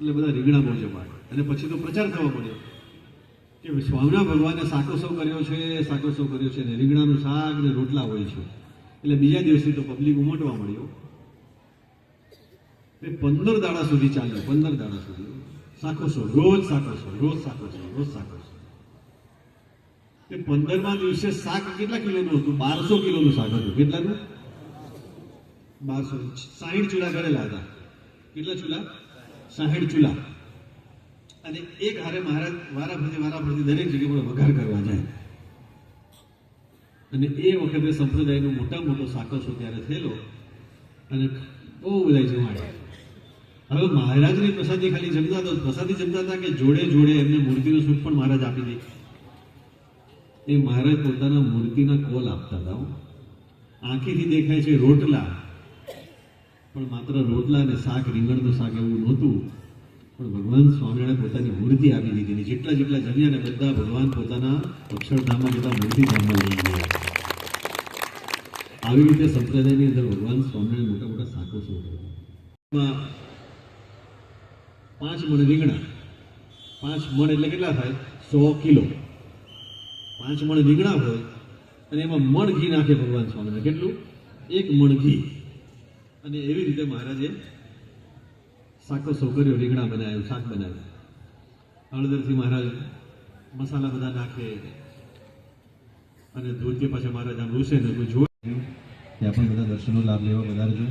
એટલે બધા રીંગણા બહુ જમાડે અને પછી તો પ્રચાર થવા મળ્યો કે સ્વામિના ભગવાને શાકોત્સવ કર્યો છે શાકોત્સવ કર્યો છે ને રીંગણાનું શાક ને રોટલા હોય છે. એટલે બીજા દિવસથી તો પબ્લિક ઉમટવા મળ્યો એ પંદર દાડા સુધી ચાલ્યો, પંદર દાડા સુધી. શાકોત્સવ રોજ શાકોત્સવ રોજ શાકોત્સવ રોજ શાકોત્સવ એ પંદરમા દિવસે શાક કેટલા કિલોનું હતું? બારસો કિલોનું શાક હતું. કેટલાનું? બારસો. સાહીઠ ચૂલા કરેલા હતા. કેટલા ચૂલા? સાહીઠ ચૂલા. અને એક હારે મહારાજ, વારા ફરતી વારા ફરતી દરેક જગ્યા પર વઘાર કરવા જાય. અને એ વખતે સંપ્રદાયનો મોટા મોટો સાકસો ત્યારે થયેલો અને બહુ બધા જમાડ્યા. હવે મહારાજની પ્રસાદી ખાલી જમતા હતા પ્રસાદી જમતા હતા કે જોડે જોડે એમને મૂર્તિનું સૂટ પણ મહારાજ આપી દે? એ મહારાજ પોતાના મૂર્તિના કોલ આપતા હતા આંખીથી દેખાય છે રોટલા પણ માત્ર રોટલા અને શાક, રીંગણનું શાક એવું નહોતું. પણ ભગવાન સ્વામિનારાયણ પોતાની મૂર્તિ આપી દીધી જેટલા જેટલા જમ્યા ને બધા ભગવાન પોતાના અક્ષરધામમાં જતા મૂર્તિધામમાં લઈ ગયા. આવી રીતે સંપ્રદાયની અંદર ભગવાન સ્વામિનારાયણ મોટા મોટા શાકો શું એમાં પાંચ મણ રીંગણા. પાંચ મણ એટલે કેટલા થાય? સો કિલો. પાંચ મણ રીંગણા હોય અને એમાં મણ ઘી નાખે ભગવાન સ્વામિનારાયણ. કેટલું? એક મણ ઘી. અને એવી રીતે મહારાજે શાકો સૌ કર્યો રીંગણા બનાવ્યું શાક બનાવ્યું. હળદરથી મહારાજ મસાલા બધા નાખે અને ધોતી પાછા મહારાજ આમ રૂસે ને કોઈ જોવે ત્યાં પણ બધા દર્શનનો લાભ લેવા વધારજો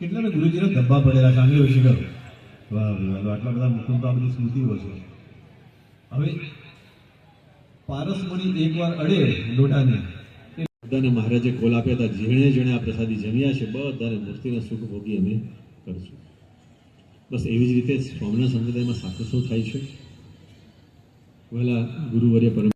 કેટલાને ગુરુજીના ધબ્બા પડેલા છે આંગળી ઓછી કરો વાહ વાહ, આટલા બધા મુકુમ તો આ બધી સ્મૃતિઓ છે. હવે પારસ મુનિ એકવાર અડે લોટાને. બધાને મહારાજે કોલ આપ્યા હતા, જેણે જેણે આ પ્રસાદી જમ્યા છે, બધાને મૂર્તિના સુખ ભોગી અમે કરશું. બસ એવી જ રીતે સ્વામિના સંપ્રદાયમાં સાકસો થાય છે. પહેલાં ગુરુવર્ય પરમ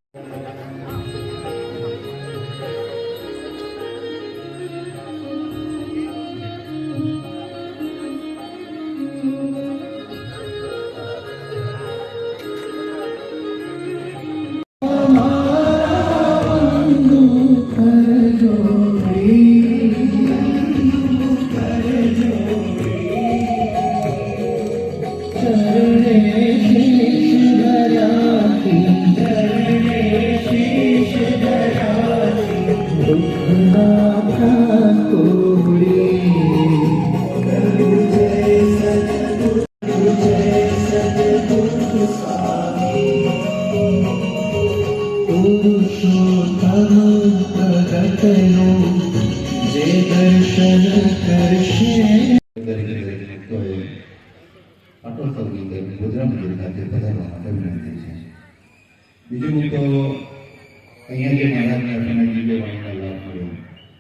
અહીંયા જે મહારાજને આપણને દિવ્ય વાણીના લાભ મળ્યો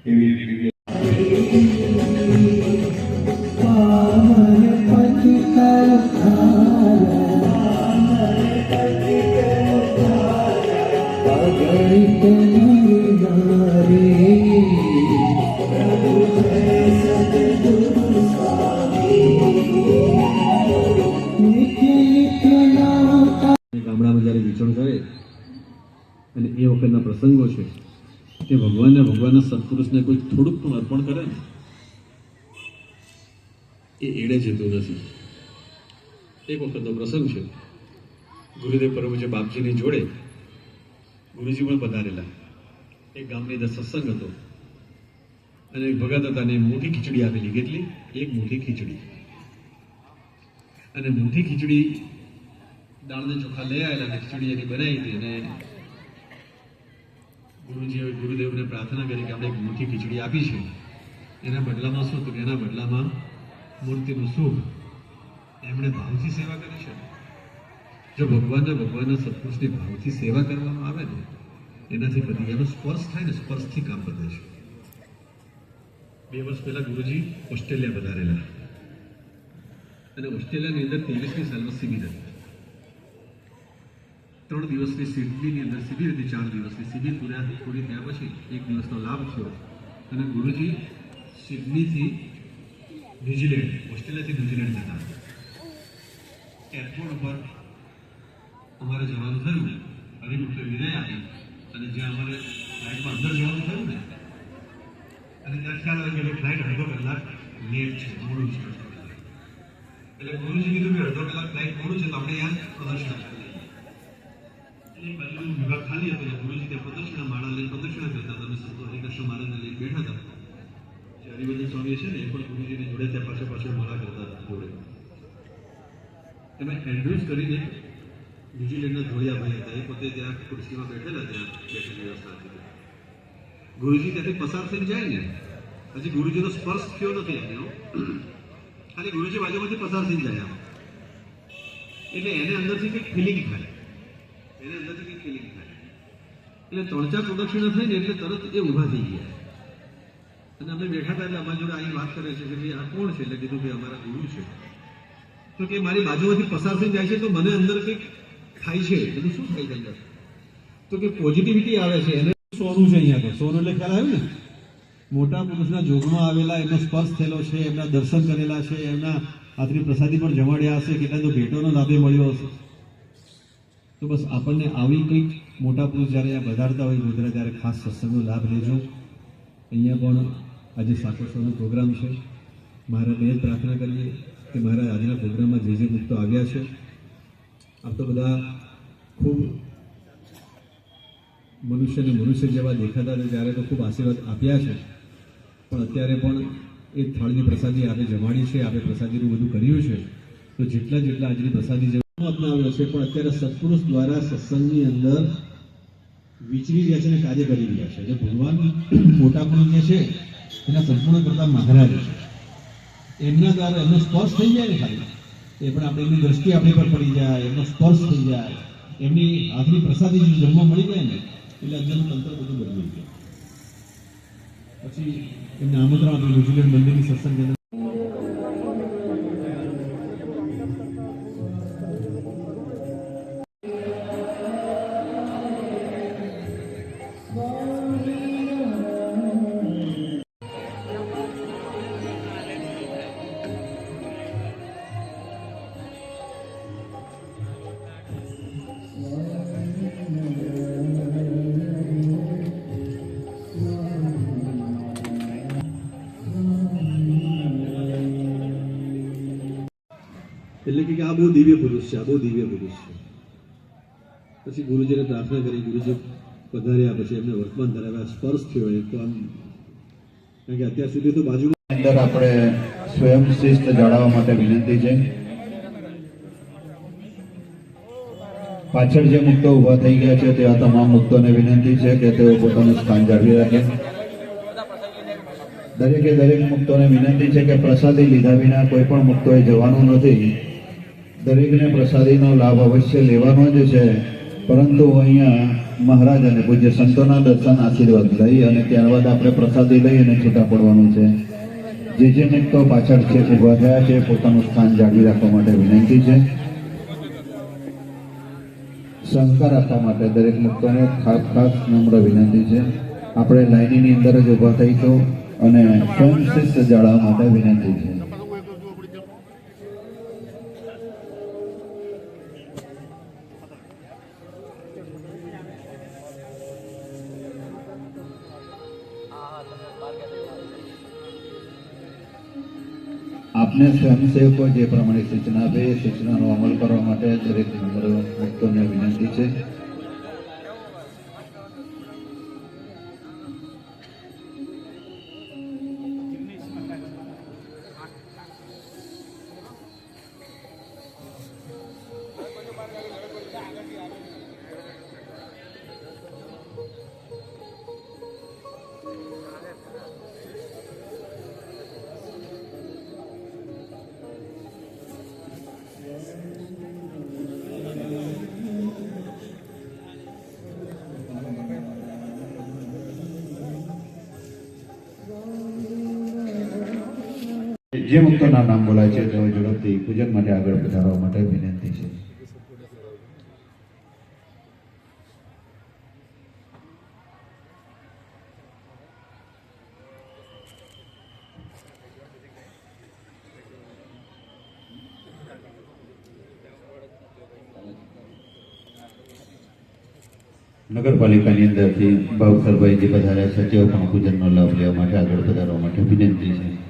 એવી પ્રસંગો છે તે ભગવાનને ભગવાનના સત્પુરુષને કોઈ થોડુંક પણ અર્પણ કરે ને, એ એડે જતું નથી. એક વખતનો પ્રસંગ છે. ગુરુદેવ પરમ જે બાપજીની જોડે ગુરુજી પણ પધારેલા. એક ગામની અંદર સત્સંગ હતો. અને ભગત હતા ને, મોટી ખીચડી આપેલી. કેટલી? એક મોટી ખીચડી. અને મોટી ખીચડી દાળને ચોખા લઈ આવેલા ખીચડી એની બનાવી હતી અને ગુરુજીએ ગુરુદેવને પ્રાર્થના કરી કે આપણે એક મોટી ખીચડી આપી છે. એના બદલામાં શું? તો એના બદલામાં મૂર્તિનું સુખ એમણે ભાવથી સેવા કરી છે. જો ભગવાનના ભગવાનના સત્પુરુષની ભાવથી સેવા કરવામાં આવે ને, એનાથી બધી એનો સ્પર્શ થાય ને, સ્પર્શથી કામ બધે છે. બે વર્ષ પહેલાં ગુરુજી ઓસ્ટ્રેલિયા વધારેલા અને ઓસ્ટ્રેલિયાની અંદર ત્રેવીસમી સાલમાં શિબિર હતી. ત્રણ દિવસની સિદ્ધિની અંદર શિબિર હતી ચાર દિવસની શિબિર પૂરા પૂરી થયા પછી એક દિવસનો લાભ થયો. અને ગુરુજી સિડનીથી ન્યુઝીલેન્ડ, ઓસ્ટ્રેલિયાથી ન્યુઝીલેન્ડ જતા એરપોર્ટ ઉપર અમારે જવાનું થયું હરિગુપ્તે વિદાય આપી અને જ્યાં અમારે ફ્લાઇટમાં અંદર જવાનું થયું ને, અને ત્યાં ખ્યાલ આવે કે ફ્લાઇટ અડધો કલાક લેટ છે, મોડું છે. એટલે ગુરુજી કીધું કે અડધો કલાક ફ્લાઇટ મોડું છે, તો આપણે યાર પ્રદક્ષિણા કરી લઈએ એટલે એક બાજુનો વિભાગ ખાલી હતો ગુરુજી ત્યાં પ્રદક્ષિણા માળા લઈને પ્રદક્ષિણા કરતા હતા. અને સંતો હરિકૃષ્ણ મહારાજને લઈને બેઠા હતા. જે હરિભજન સ્વામી છે ને, એ પણ ગુરુજીની જોડે ત્યાં પાછળ પાછળ માળા કરતા હતા જોડે. એમાં એન્ડ્રુઝ કરીને ન્યુઝીલેન્ડના ધોળિયાભાઈ હતા. એ પોતે ત્યાં ખુરશીમાં ત્યાંથી પસાર થઈને જાય ને, હજી ગુરુજીનો સ્પર્શ થયો નથી ખાલી ગુરુજી બાજુમાંથી પસાર થઈ જાય આમ. એટલે એને અંદરથી કંઈક ફિલિંગ થાય. એને અંદરથી એટલે ત્રણ ચાર પ્રદક્ષિણા થઈને એટલે તરત એ ઊભા થઈ ગયા. અને અમે બેઠા હતા એટલે અમારી જોડે અહીં વાત કરે છે કે ભાઈ, આ કોણ છે? એટલે કીધું કે અમારા ગુરુ છે. તો કે મારી બાજુમાંથી પસાર થઈ જાય છે તો મને અંદર કંઈક થાય છે. બધું શું થાય છે તો કે પોઝિટિવિટી આવે છે. એને સોનું છે અહીંયા આગળ. સોનું એટલે ખ્યાલ આવ્યું ને? મોટા પુરુષના જોગમાં આવેલા, એમનો સ્પર્શ થયેલો છે, એમના દર્શન કરેલા છે, એમના હાથની પ્રસાદી પણ જમાડ્યા હશે કેટલા તો ભેટોનો લાભે મળ્યો હશે. તો બસ આપણને આવી કંઈક મોટા પુરુષ જ્યારે આ વધારતા હોય ગોધરા ત્યારે ખાસ સત્સંગનો લાભ લેજો. અહીંયા પણ આજે સાકોત્સવનો પ્રોગ્રામ છે. મહારાજને એ પ્રાર્થના કરીએ કે મહારાજ આજના પ્રોગ્રામમાં જે જે મુક્તો આવ્યા છે, આપ તો બધા ખૂબ મનુષ્યને મનુષ્ય જેવા દેખાતા હતા, ત્યારે તો ખૂબ આશીર્વાદ આપ્યા છે. પણ અત્યારે પણ એ થળની પ્રસાદી આપણે જમાડી છે આપણે પ્રસાદીનું બધું કર્યું છે. તો જેટલા જેટલા આજની પ્રસાદી અપનાવ્યો છે, પણ અત્યારે સત્પુરુષ દ્વારા સત્સંગની અંદર વિચરી રહ્યા છે અને કાર્ય કરી રહ્યા છે. જે ભગવાન મોટા પણ જે છે, એના સંપૂર્ણ કરતા મહારાજ છે. એમના દ્વારા એમનો સ્પર્શ થઈ જાય ને ખાલી એ પણ આપણે એમની દ્રષ્ટિ આપણી પર પડી જાય, એમનો સ્પર્શ થઈ જાય. એમની હાથની પ્રસાદી જો જમવા મળી જાય ને, એટલે અંદરનું તંત્ર બધું બદલી જાય પછી એમને આમંત્રણ આપ્યું, ન્યુઝીલેન્ડ મંદિરની સત્સંગ એટલે કે આ બહુ દિવ્ય પુરુષ છે, આ બહુ દિવ્ય પુરુષ છે. પછી ગુરુજીને પ્રાર્થના કરી, ગુરુજી પધાર્યા, પછી એમને વર્તમાન ધરાવ્યા, સ્પર્શ થયો એક તો આમ, કારણ કે અત્યાર સુધી તો બાજુમાં અંદર આપણે સ્વયં શિસ્ત જાળવવા માટે વિનંતી છે. પાછળ જે મુક્તો ઊભા થઈ ગયા છે, તે આ તમામ મુક્તોને વિનંતી છે કે તેઓ પોતાનું સ્થાન જાળવી રાખે. દરેકે દરેક મુક્તોને વિનંતી છે કે પ્રસાદી લીધા વિના કોઈ પણ મુક્તોએ જવાનું નથી. દરેકને પ્રસાદીનો લાભ અવશ્ય લેવાનો જ છે. પરંતુ અહીંયા મહારાજ અને પૂજ્ય સંતોના દર્શન આશીર્વાદ લઈ અને ત્યારબાદ આપણે પ્રસાદી લઈ અને છૂટા પડવાનું છે. જે જે મિત્રો પાછળ છે ઊભા થયા છે, પોતાનું સ્થાન જાળવી રાખવા માટે વિનંતી છે. સહકાર આપવા માટે દરેક મિત્રોને ખાસ ખાસ નમ્ર વિનંતી છે. આપણે લાઇનની અંદર જ ઊભા થઈશું અને સ્વયં શિસ્ત જાળવવા માટે વિનંતી છે. આપને સ્વયંસેવકો જે પ્રમાણે સૂચના આપે એ સૂચનાનો અમલ કરવા માટે દરેક ભક્તોને વિનંતી છે. જે ભક્તોના નામ બોલાય છે, તેઓ ઝડપથી પૂજન માટે આગળ વધારવા માટે વિનંતી છે. નગરપાલિકાની અંદરથી ભાવસરભાઈ જે પધાર્યા છે, તેઓ પણ પૂજનનો લાભ લેવા માટે આગળ વધારવા માટે વિનંતી છે.